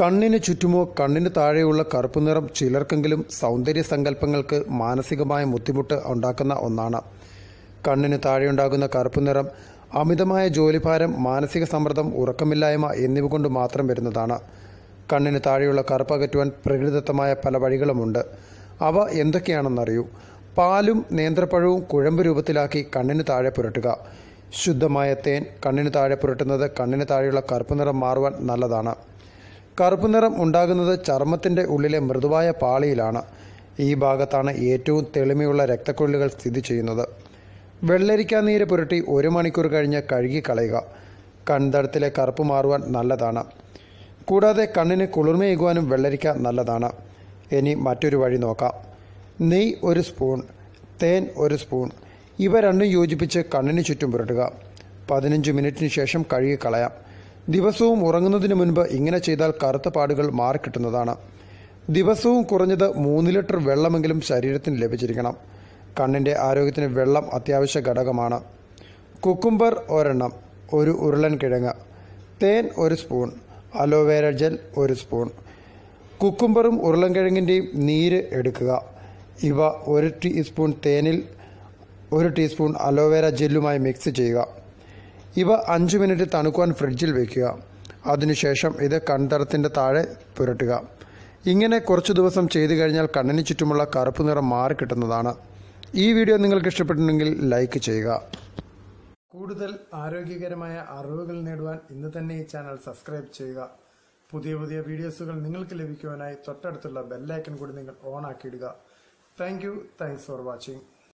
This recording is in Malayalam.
കണ്ണിന് ചുറ്റുമോ കണ്ണിന് താഴെയുള്ള കറുപ്പ് നിറം ചിലർക്കെങ്കിലും സൗന്ദര്യ സങ്കല്പങ്ങൾക്ക് മാനസികമായ ബുദ്ധിമുട്ട് ഉണ്ടാക്കുന്ന ഒന്നാണ്. കണ്ണിന് താഴെയുണ്ടാകുന്ന കറുപ്പ് നിറം അമിതമായ ജോലിഭാരം മാനസിക സമ്മർദ്ദം ഉറക്കമില്ലായ്മ എന്നിവ കൊണ്ട് മാത്രം വരുന്നതാണ്. കണ്ണിന് താഴെയുള്ള കറുപ്പ് അകറ്റുവാൻ പ്രകൃതിദത്തമായ പല വഴികളുമുണ്ട്. അവ എന്തൊക്കെയാണെന്നറിയൂ. പാലും നേന്ത്രപ്പഴവും കുഴമ്പ് രൂപത്തിലാക്കി കണ്ണിന് താഴെ പുരട്ടുക. ശുദ്ധമായ തേൻ കണ്ണിന് താഴെ പുരട്ടുന്നത് കണ്ണിന് താഴെയുള്ള കറുപ്പ് നിറം മാറുവാൻ നല്ലതാണ്. കറുപ്പ് നിറം ഉണ്ടാകുന്നത് ചർമ്മത്തിന്റെ ഉള്ളിലെ മൃദുവായ പാളിയിലാണ്. ഈ ഭാഗത്താണ് ഏറ്റവും തെളിമയുള്ള രക്തക്കൊള്ളുകൾ സ്ഥിതി ചെയ്യുന്നത്. വെള്ളരിക്ക നീര് പുരട്ടി ഒരു മണിക്കൂർ കഴിഞ്ഞ് കഴുകി കളയുക. കൺതടത്തിലെ കറുപ്പ് മാറുവാൻ നല്ലതാണ്. കൂടാതെ കണ്ണിന് കുളിർമയേകുവാനും വെള്ളരിക്ക നല്ലതാണ്. ഇനി മറ്റൊരു വഴി നോക്കാം. നെയ് ഒരു സ്പൂൺ തേൻ ഒരു സ്പൂൺ ഇവ രണ്ടും യോജിപ്പിച്ച് കണ്ണിന് ചുറ്റും പുരട്ടുക. പതിനഞ്ച് മിനിറ്റിന് ശേഷം കഴുകി കളയാം. ദിവസവും ഉറങ്ങുന്നതിന് മുൻപ് ഇങ്ങനെ ചെയ്താൽ കറുത്ത പാടുകൾ മാറിക്കിട്ടുന്നതാണ്. ദിവസവും കുറഞ്ഞത് മൂന്ന് ലിറ്റർ വെള്ളമെങ്കിലും ശരീരത്തിന് ലഭിച്ചിരിക്കണം. കണ്ണിന്റെ ആരോഗ്യത്തിന് വെള്ളം അത്യാവശ്യ ഘടകമാണ്. കുക്കുംബർ ഒരെണ്ണം ഒരു ഉരുളൻ കിഴങ്ങ് തേൻ ഒരു സ്പൂൺ അലോവേര ജെൽ ഒരു സ്പൂൺ. കുക്കുംബറും ഉരുളൻകിഴങ്ങിന്റെയും നീര് എടുക്കുക. ഇവ ഒരു ടീസ്പൂൺ തേനിൽ ഒരു ടീസ്പൂൺ അലോവേര ജെല്ലുമായി മിക്സ് ചെയ്യുക. ഇവ അഞ്ച് മിനിറ്റ് തണുക്കുവാൻ ഫ്രിഡ്ജിൽ വയ്ക്കുക അതിനുശേഷം ഇത് കൺതടത്തിന്റെ താഴെ പുരട്ടുക. ഇങ്ങനെ കുറച്ച് ദിവസം ചെയ്തു കഴിഞ്ഞാൽ കണ്ണിന് ചുറ്റുമുള്ള കറുപ്പ് നിറം മാറി കിട്ടുന്നതാണ്. ഈ വീഡിയോ നിങ്ങൾക്ക് ഇഷ്ടപ്പെട്ടിട്ടുണ്ടെങ്കിൽ ലൈക്ക് ചെയ്യുക. കൂടുതൽ ആരോഗ്യകരമായ അറിവുകൾ നേടുവാൻ ഇന്ന് തന്നെ ഈ ചാനൽ സബ്സ്ക്രൈബ് ചെയ്യുക. പുതിയ പുതിയ വീഡിയോസുകൾ നിങ്ങൾക്ക് ലഭിക്കുവാനായി തൊട്ടടുത്തുള്ള ബെല്ലൈക്കൺ കൂടി നിങ്ങൾ on ആക്കിയിടുക. Thank you thanks for watching